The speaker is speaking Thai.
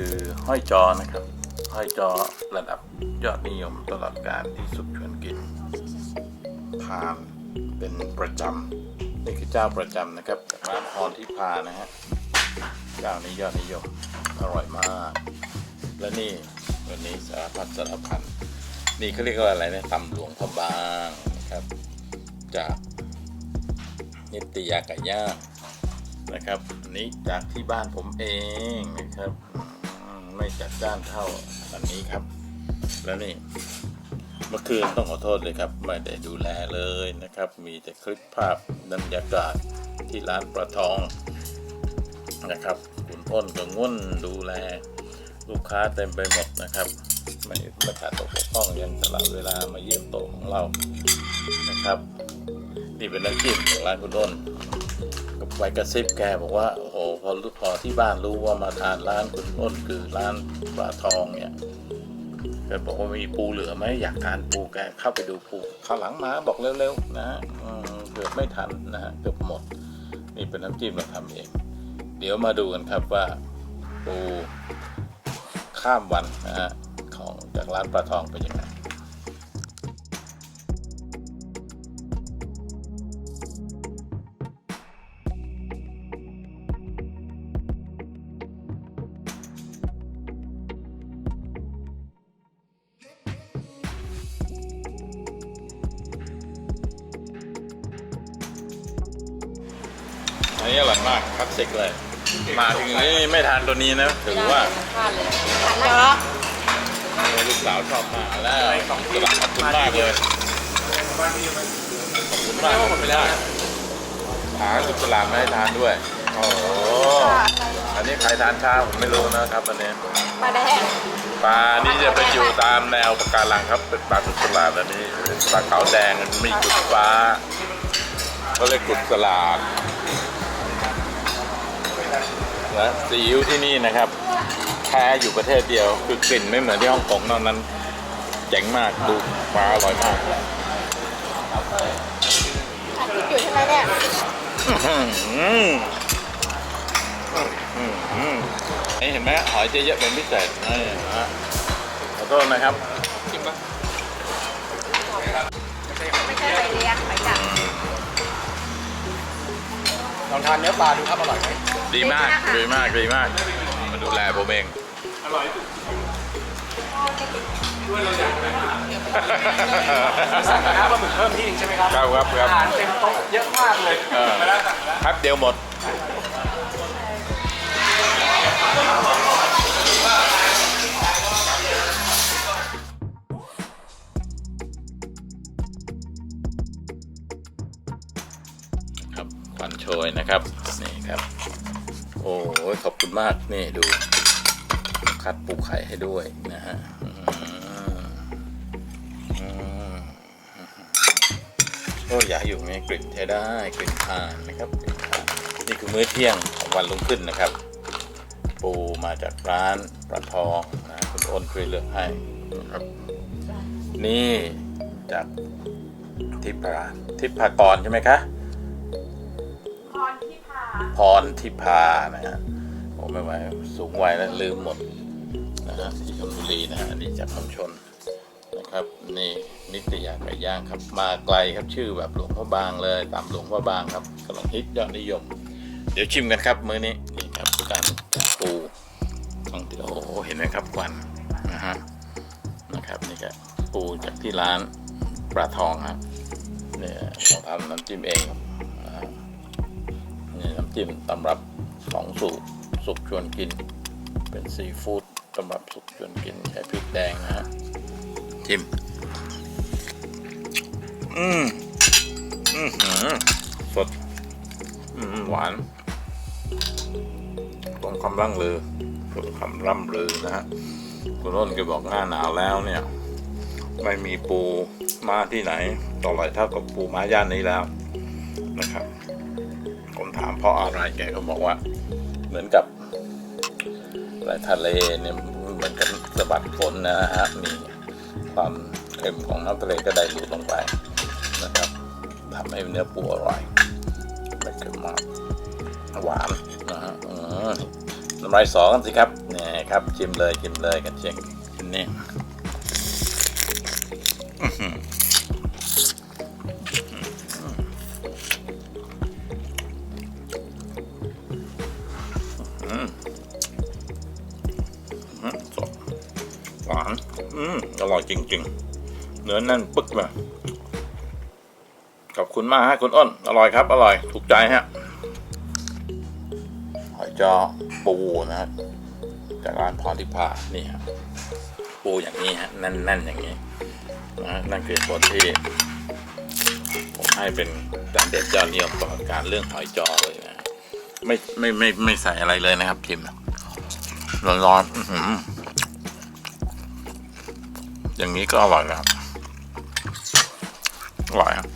คือห้อยจอนะครับ ห้อยจอระดับยอดนิยมตลอดการที่สุดชวนกินทานเป็นประจำนี่คือเจ้าประจำนะครับร้านพรที่พานะฮะเจ้านี้ยอดนิยมอร่อยมาก และนี่วันนี้สารพัดสารพันนี่เขาเรียกว่าอะไรนะตำหลวงพระบางนะครับ จากนิตยาไก่ย่างนะครับอันนี้จากที่บ้านผมเองนะครับ ไม่จัดจ้านเท่าอันนี้ครับ แล้วนี่เมื่อคืนต้องขอโทษเลยครับ ไม่ได้ดูแลเลยนะครับ มีแต่คลิปภาพบรรยากาศที่ร้านประทองนะครับคุณอ้นก็ง่นดูแล ลูกค้าเต็มไปหมดนะครับไม่ไม่ขาดตกบกพร่องยังสละเวลามาเยี่ยมโต๊ะของเรานะครับ นี่เป็นน้ำจิ้มของร้านคุณอ้นกับไวกระซิบแกบอกว่า อพอรู้พอที่บ้านรู้ว่ามาทานร้านคุณอ้นคือร้านปลาทองเนี่ยแกบอกว่ามีปูเหลือไหมอยากทานปูแกเข้าไปดูปูข้าวหลังมาบอกเร็วๆนะเกือบไม่ทันนะฮะเกือบหมด นี่เป็นน้ำจิ้มเราทำเอง เดี๋ยวมาดูกันครับว่าปูข้ามวันนะฮะของจากร้านปลาทองเป็นยังไง อันนี้อร่อยมากคลาสสิกเลย มาถึงนี่ไม่ทานตัวนี้นะถือว่าพลาดเลยหันแล้วลูกสาวชอบมากแล้วขอบคุณขอบคุณมากเลยขอบคุณมากผมไม่ได้หาสุดตลาดมาให้ทานด้วยโอ้โหอันนี้ใครทานข้าวผมไม่รู้นะครับอันนี้ปลาแดงปลานี่จะไปอยู่ตามแนวปะการังครับเป็นปลากุศลาดอันนี้เป็นปลาขาวแดงมันมีกุดฟ้าเขาเรียกกุศลา ดนะซีอิ๊วที่นี่นะครับแพ้อยู่ประเทศเดียว คือกลิ่นไม่เหมือนที่ฮ่องกงนอกนั้นเจ๋งมากดูปลาอร่อยมากอัดคลิปอยู่ใช่ไหมเนี่ยอื้อหืออื้อหือนี่เห็นไหมหอยจะเยอะเป็นพิเศษนี่นะขอโทษนะครับไม่ใช่ไข่เลี้ยงไข่จับลองทานเนื้อปลาดูครับอร่อยไหม ดีมากดีมากดีมากมาดูแลผมเองสั่งกระทะปลาหมึกเพิ่มที่หนึงใช่ไหมครับครับครับครับอาหารเต็มโต๊ะเยอะมากเลยเออครับเดียวหมดครับควันโชยนะครับ นี่ครับ โอ้ขอบคุณมากนี่ดู คัดปูไข่ให้ด้วยนะฮะอืมอืมก็อยากอยู่ในกลิ่นใช้ได้กลิ่นทานนะครับกลิ่นทานนี่คือมื้อเที่ยงของวันรุ่งขึ้นนะครับ ปูมาจากร้านปลาทองนะคุณอ้นช่วยเลือกให้นะครับ นี่จากทิพาทิพากรใช่ไหมคะ พรทิพานะฮะโอ้ไม่ไหวสูงวัยแล้วลืมหมดนะฮะที่ชลบุรีนะฮะนี่จากคำชนนะครับนี่นิตยาไก่ย่างครับ มาไกลครับชื่อแบบหลวงพ่อบางเลยตามหลวงพ่อบางครับกำลังฮิตยอดนิยม เดี๋ยวชิมกันครับมื้อนี้นี่ครับการปูของที่โอ้โหเห็นไหมครับควันนะฮะนะครับนี่ก็ปูจากที่ร้านปลาทองครับเนี่ยเราทำน้ำจิ้มเองครับ จิ้มตำรับของสุกสุกชวนกิน เป็นซีฟู้ดตำรับสุกชวนกินใช้พริกแดงนะฮะจิ้มอืมอืมสดอืมหวานตรงคำร่ำลือตรงคำร่ำลือนะฮะคุณร่นแกบอกหน้าหนาวแล้วเนี่ย ไม่มีปูมาที่ไหนต่อร่อยเท่ากับปูม้าย่านนี้แล้วนะครับ ถามเพราะอะไรแกก็บอกว่า เหมือนกับอะไรทะเลเนี่ยเหมือนกับสะบัดฝนนะฮะมีความเค็มของน้ำทะเลก็ได้หลุดลงไปนะครับทำให้เนื้อปูอร่อยไม่เค็มมากหวานนะฮะอืมน้ำลายสอกันสิครับเนี่ยครับชิมเลยชิมเลยกันเชียงชิ้น อืมอร่อยจริง ๆ เนื้อแน่นปึ๊กเลยขอบคุณมากฮะคุณอ้น อร่อยครับ อร่อย ถูกใจฮะหอยจอปูนะฮะจากร้านพรทิพานี่ครับปูอย่างนี้ฮะแน่นๆอย่างนี้นะนั่นคือตัวที่ผมให้เป็นจานเด็ดยอดนิยมตลอดการเรื่องหอยจอเลยนะไม่ไม่ไม่ไม่ใส่อะไรเลยนะครับชิมร้อนๆ อย่างนี้ก็อร่อยนะครับอร่อยครับ